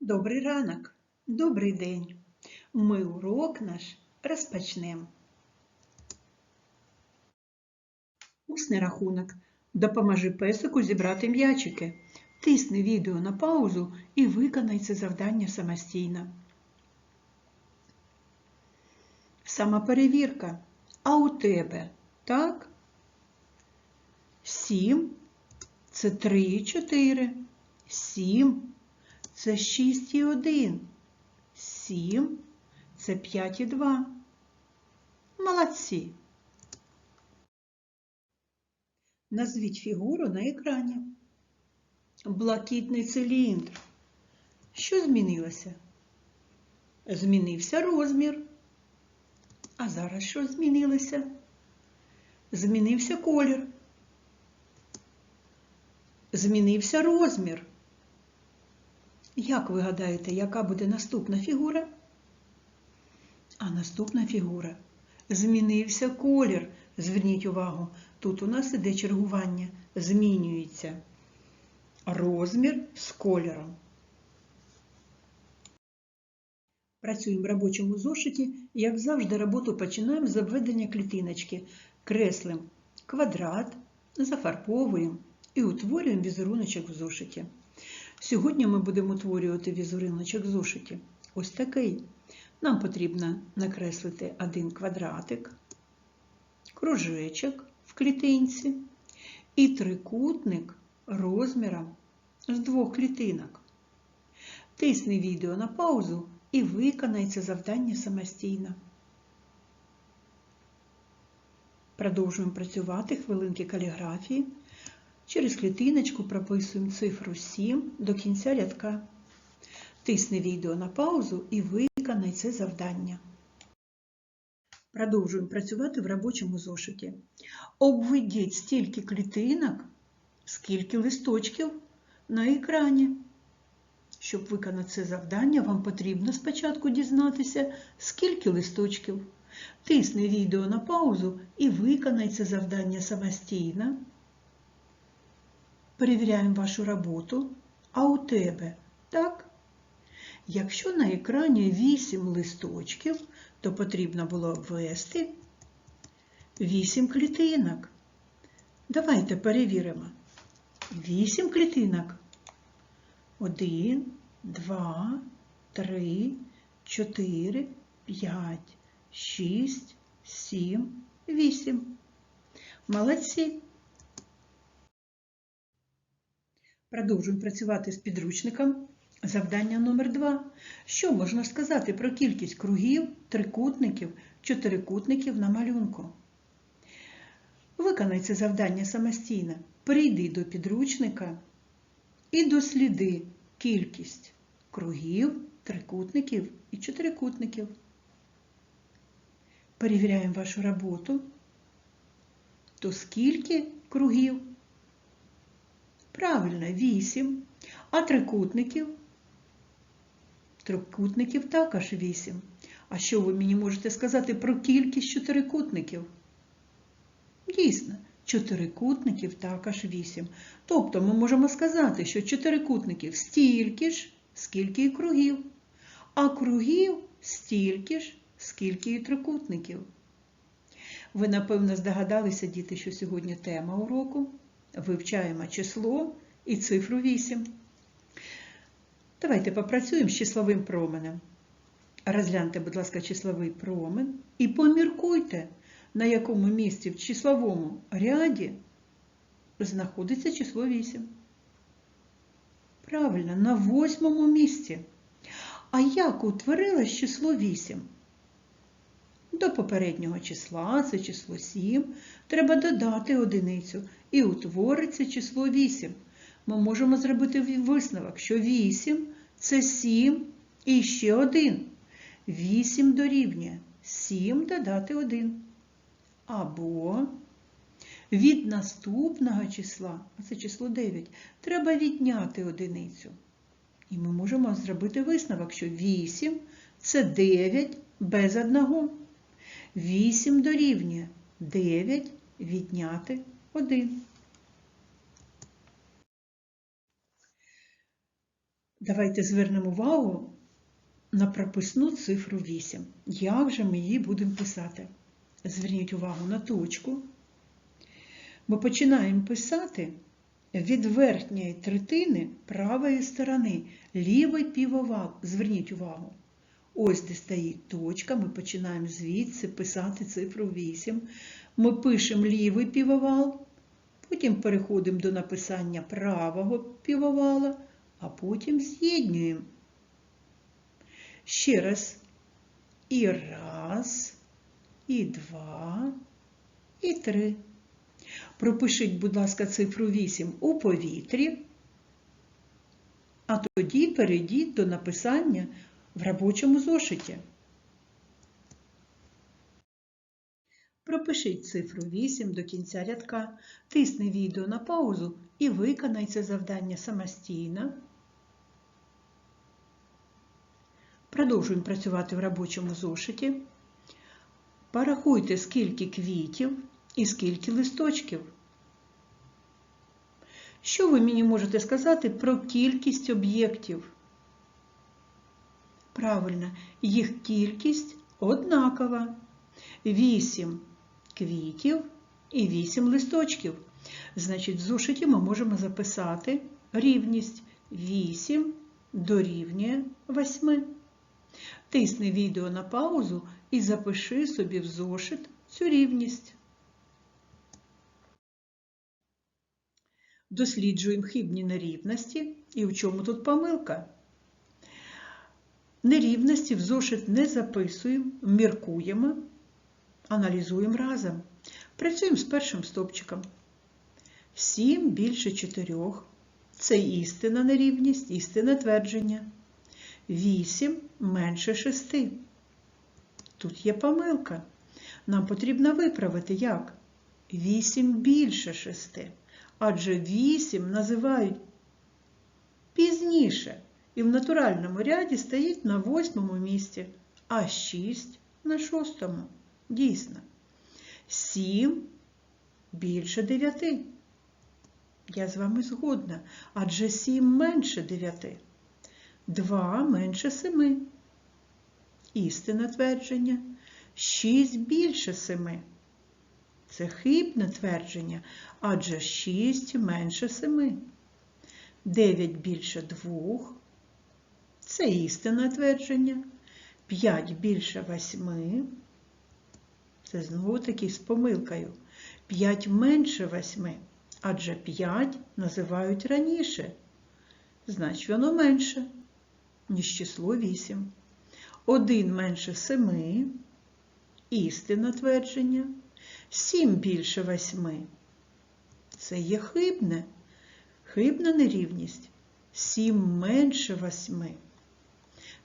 Добрий ранок, добрий день. Ми урок наш розпочнемо. Усний рахунок. Допоможи песику зібрати м'ячики. Тисни відео на паузу і виконай це завдання самостійно. Самоперевірка. А у тебе так? Сім це три чотири. Сім це 6 і 1. 7 це 5 і 2. Молодці. Назвіть фігуру на екрані. Блакитний циліндр. Що змінилося? Змінився розмір. А зараз що змінилося? Змінився колір. Змінився розмір. Як ви гадаєте, яка буде наступна фігура? А наступна фігура. Змінився колір. Зверніть увагу, тут у нас іде чергування. Змінюється розмір з кольором. Працюємо в робочому зошиті. Як завжди, роботу починаємо з обведення клітиночки. Креслимо квадрат, зафарбовуємо і утворюємо візеруночок в зошиті. Сьогодні ми будемо утворювати візеруночок в зошиті. Ось такий. Нам потрібно накреслити один квадратик, кружечок в клітинці і трикутник розміром з двох клітинок. Тисни відео на паузу і виконай це завдання самостійно. Продовжуємо працювати хвилинки каліграфії. Через клітиночку прописуємо цифру 7 до кінця рядка. Тисни відео на паузу і виконай це завдання. Продовжуємо працювати в робочому зошиті. Обведіть стільки клітинок, скільки листочків на екрані. Щоб виконати це завдання, вам потрібно спочатку дізнатися, скільки листочків. Тисни відео на паузу і виконай це завдання самостійно. Перевіряємо вашу роботу, а у тебе так? Якщо на екрані 8 листочків, то потрібно було обвести 8 клітинок. Давайте перевіримо. 8 клітинок. 1, 2, 3, 4, 5, 6, 7, 8. Молодці! Продовжуємо працювати з підручником. Завдання номер 2 Що можна сказати про кількість кругів, трикутників, чотирикутників на малюнку? Виконай це завдання самостійно. Прийди до підручника і досліди кількість кругів, трикутників і чотирикутників. Перевіряємо вашу роботу. То скільки кругів? Правильно, 8. А трикутників? Трикутників також 8. А що ви мені можете сказати про кількість чотирикутників? Дійсно, чотирикутників також 8. Тобто ми можемо сказати, що чотирикутників стільки ж, скільки і кругів, а кругів стільки ж, скільки і трикутників. Ви, напевно, здогадалися, діти, що сьогодні тема уроку. Вивчаємо число і цифру 8. Давайте попрацюємо з числовим променем. Розгляньте, будь ласка, числовий промен і поміркуйте, на якому місці в числовому ряді знаходиться число 8. Правильно, на восьмому місці. А як утворилось число 8? До попереднього числа, це число 7, треба додати одиницю і утвориться число 8. Ми можемо зробити висновок, що 8 це 7 і ще 1. 8 дорівнює 7 додати 1. Або від наступного числа, а це число 9, треба відняти одиницю. І ми можемо зробити висновок, що 8 це 9 без 1. 8 дорівнює 9 відняти 1. Давайте звернемо увагу на прописну цифру 8. Як же ми її будемо писати? Зверніть увагу на точку. Ми починаємо писати від верхньої третини правої сторони, лівий півовал. Зверніть увагу. Ось де стоїть точка, ми починаємо звідси писати цифру 8. Ми пишемо лівий півовал, потім переходимо до написання правого півовала, а потім з'єднюємо. Ще раз. І раз, і два, і три. Пропишіть, будь ласка, цифру 8 у повітрі, а тоді перейдіть до написання в робочому зошиті. Пропишіть цифру 8 до кінця рядка, тисни відео на паузу і виконай це завдання самостійно. Продовжуємо працювати в робочому зошиті. Порахуйте, скільки квітів і скільки листочків. Що ви мені можете сказати про кількість об'єктів? Правильно, їх кількість однакова. 8 квітів і 8 листочків. Значить, в зошиті ми можемо записати рівність 8 дорівнює 8. Тисни відео на паузу і запиши собі в зошит цю рівність. Досліджуємо хибні нерівності і в чому тут помилка. Нерівності в зошит не записуємо, міркуємо, аналізуємо разом. Працюємо з першим стопчиком. 7 більше 4 – це істина нерівність, істинне твердження. 8 менше 6. Тут є помилка. Нам потрібно виправити як? 8 більше 6. Адже 8 називають пізніше. І в натуральному ряді стоїть на восьмому місці, а 6 на шостому. Дійсно. 7 більше 9. Я з вами згодна, адже 7 менше 9. 2 менше 7. Істинне твердження. 6 більше 7. Це хибне твердження, адже 6 менше 7. 9 більше 2. Це істинне твердження. 5 більше 8. Це знову таки з помилкою. 5 менше 8, адже 5 називають раніше. Значить, воно менше, ніж число 8. 1 менше 7. Істинне твердження. 7 більше 8. Це є хибне. Хибна нерівність. 7 менше 8.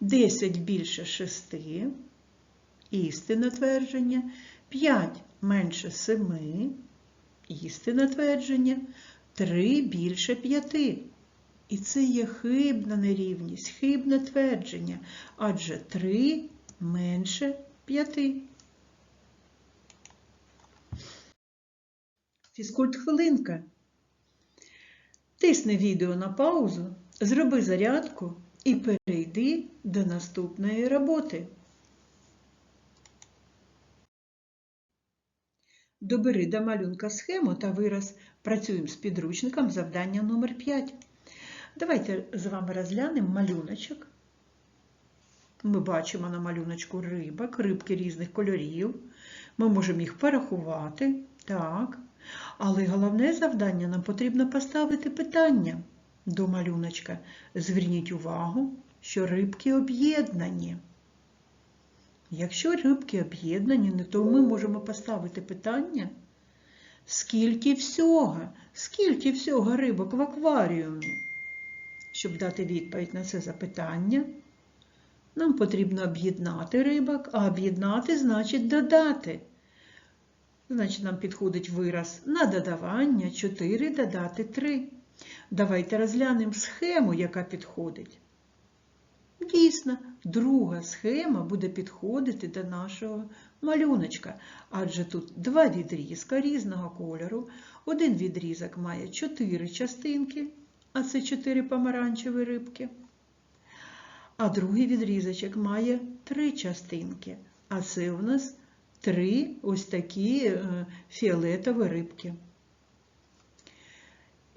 10 більше 6. Істинне твердження. 5 менше 7. Істинне твердження. 3 більше 5. І це є хибна нерівність, хибне твердження, адже 3 менше 5. Фізкульт хвилинка. Тисни відео на паузу, зроби зарядку і перейди до наступної роботи. Добери до малюнка схему та вираз. Працюємо з підручником завдання номер 5. Давайте з вами розглянемо малюночок. Ми бачимо на малюночку рибок, рибки різних кольорів. Ми можемо їх порахувати. Так. Але головне завдання нам потрібно поставити питання до малюночка. Зверніть увагу, що рибки об'єднані. Якщо рибки об'єднані, то ми можемо поставити питання, скільки всього, скільки всього рибок в акваріумі. Щоб дати відповідь на це запитання, нам потрібно об'єднати рибок, а об'єднати значить додати. Значить, нам підходить вираз на додавання 4 додати 3. Давайте розглянемо схему, яка підходить. Дійсно, друга схема буде підходити до нашого малюночка, адже тут два відрізка різного кольору. Один відрізок має 4 частинки, а це 4 помаранчеві рибки. А другий відрізочок має три частинки. А це у нас три ось такі е, фіолетові рибки.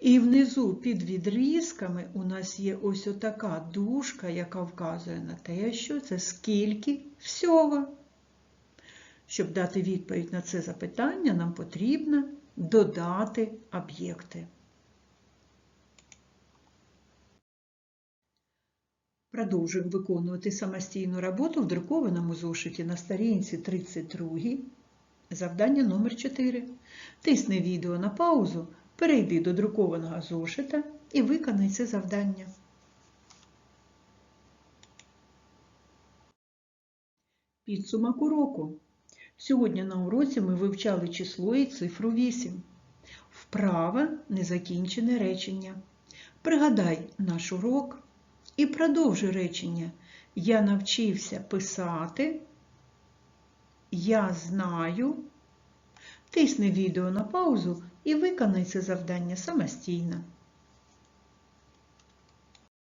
І внизу під відрізками у нас є ось отака дужка, яка вказує на те, що це скільки всього. Щоб дати відповідь на це запитання, нам потрібно додати об'єкти. Продовжуємо виконувати самостійну роботу в друкованому зошиті на сторінці 32. Завдання номер 4. Тисни відео на паузу, перейди до друкованого зошита і виконай це завдання. Підсумок уроку. Сьогодні на уроці ми вивчали число і цифру 8. Вправа незакінчене речення. Пригадай наш урок і продовжуй речення. Я навчився писати. Я знаю. Тисни відео на паузу і виконай це завдання самостійно.